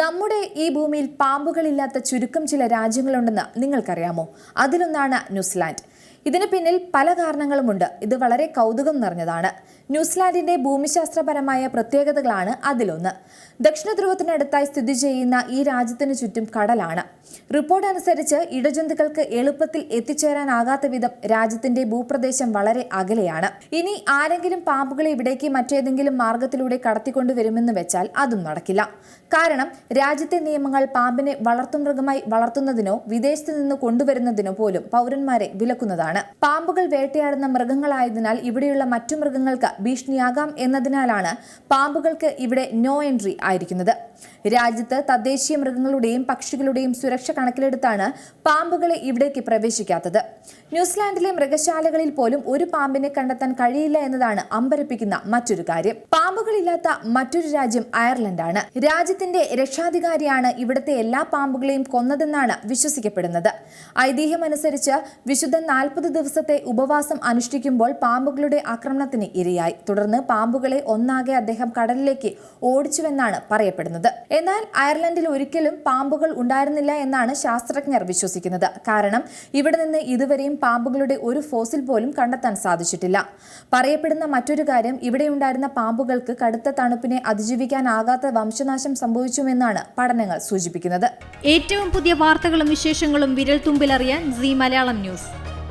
നമ്മുടെ ഈ ഭൂമിയിൽ പാമ്പുകളില്ലാത്ത ചുരുക്കം ചില രാജ്യങ്ങളുണ്ടെന്ന് നിങ്ങൾക്കറിയാമോ? അതിലൊന്നാണ് ന്യൂസിലാൻഡ്. ഇതിന് പിന്നിൽ പല കാരണങ്ങളുമുണ്ട്. ഇത് വളരെ കൗതുകം നിറഞ്ഞതാണ്. ന്യൂസിലാൻഡിന്റെ ഭൂമിശാസ്ത്രപരമായ പ്രത്യേകതകളാണ് അതിലൊന്ന്. ദക്ഷിണ ധ്രുവത്തിനടുത്തായി സ്ഥിതി ചെയ്യുന്ന ഈ രാജ്യത്തിന് ചുറ്റും കടലാണ്. റിപ്പോർട്ട് അനുസരിച്ച് ഇടജന്തുക്കൾക്ക് എളുപ്പത്തിൽ എത്തിച്ചേരാനാകാത്ത വിധം രാജ്യത്തിന്റെ ഭൂപ്രദേശം വളരെ അകലെയാണ്. ഇനി ആരെങ്കിലും പാമ്പുകളെ ഇവിടേക്ക് മറ്റേതെങ്കിലും മാർഗത്തിലൂടെ കടത്തിക്കൊണ്ടുവരുമെന്ന് വെച്ചാൽ അതും നടക്കില്ല. കാരണം രാജ്യത്തെ നിയമങ്ങൾ പാമ്പിനെ വളർത്തുമൃഗമായി വളർത്തുന്നതിനോ വിദേശത്ത് നിന്ന് കൊണ്ടുവരുന്നതിനോ പോലും പൗരന്മാരെ വിലക്കുന്നതാണ്. പാമ്പുകൾ വേട്ടയാടുന്ന മൃഗങ്ങളായതിനാൽ ഇവിടെയുള്ള മറ്റു മൃഗങ്ങൾക്ക് ഭീഷണിയാകാം എന്നതിനാലാണ് പാമ്പുകൾക്ക് ഇവിടെ നോ എൻട്രി ആയിരിക്കുന്നത്. രാജ്യത്ത് തദ്ദേശീയ മൃഗങ്ങളുടെയും പക്ഷികളുടെയും സുരക്ഷ കണക്കിലെടുത്താണ് പാമ്പുകളെ ഇവിടേക്ക് പ്രവേശിക്കാത്തത്. ന്യൂസിലാൻഡിലെ മൃഗശാലകളിൽ പോലും ഒരു പാമ്പിനെ കണ്ടെത്താൻ കഴിയില്ല എന്നതാണ് അമ്പരപ്പിക്കുന്ന മറ്റൊരു കാര്യം. പാമ്പുകളില്ലാത്ത മറ്റൊരു രാജ്യം അയർലൻഡാണ്. രാജ്യത്തിന്റെ രക്ഷാധികാരിയാണ് ഇവിടുത്തെ എല്ലാ പാമ്പുകളെയും കൊന്നതെന്നാണ് വിശ്വസിക്കപ്പെടുന്നത്. ഐതിഹ്യമനുസരിച്ച് വിശുദ്ധ നാൽപ്പത് ദിവസത്തെ ഉപവാസം അനുഷ്ഠിക്കുമ്പോൾ പാമ്പുകളുടെ ആക്രമണത്തിന് ഇരയായി. തുടർന്ന് പാമ്പുകളെ ഒന്നാകെ അദ്ദേഹം കടലിലേക്ക് ഓടിച്ചുവെന്നാണ് പറയപ്പെടുന്നത്. എന്നാൽ അയർലൻഡിൽ ഒരിക്കലും പാമ്പുകൾ ഉണ്ടായിരുന്നില്ല എന്നാണ് ശാസ്ത്രജ്ഞർ വിശ്വസിക്കുന്നത്. കാരണം ഇവിടെ നിന്ന് ഇതുവരെയും പാമ്പുകളുടെ ഒരു ഫോസിൽ പോലും കണ്ടെത്താൻ സാധിച്ചിട്ടില്ല. പറയപ്പെടുന്ന മറ്റൊരു കാര്യം ഇവിടെ ഉണ്ടായിരുന്ന പാമ്പുകൾക്ക് കടുത്ത തണുപ്പിനെ അതിജീവിക്കാനാകാത്ത വംശനാശം സംഭവിച്ചുവെന്നാണ് പഠനങ്ങൾ സൂചിപ്പിക്കുന്നത്. ഏറ്റവും പുതിയ വാർത്തകളും വിശേഷങ്ങളും വിരൽ തുമ്പിലറിയാൻ സി മലയാളം ന്യൂസ്.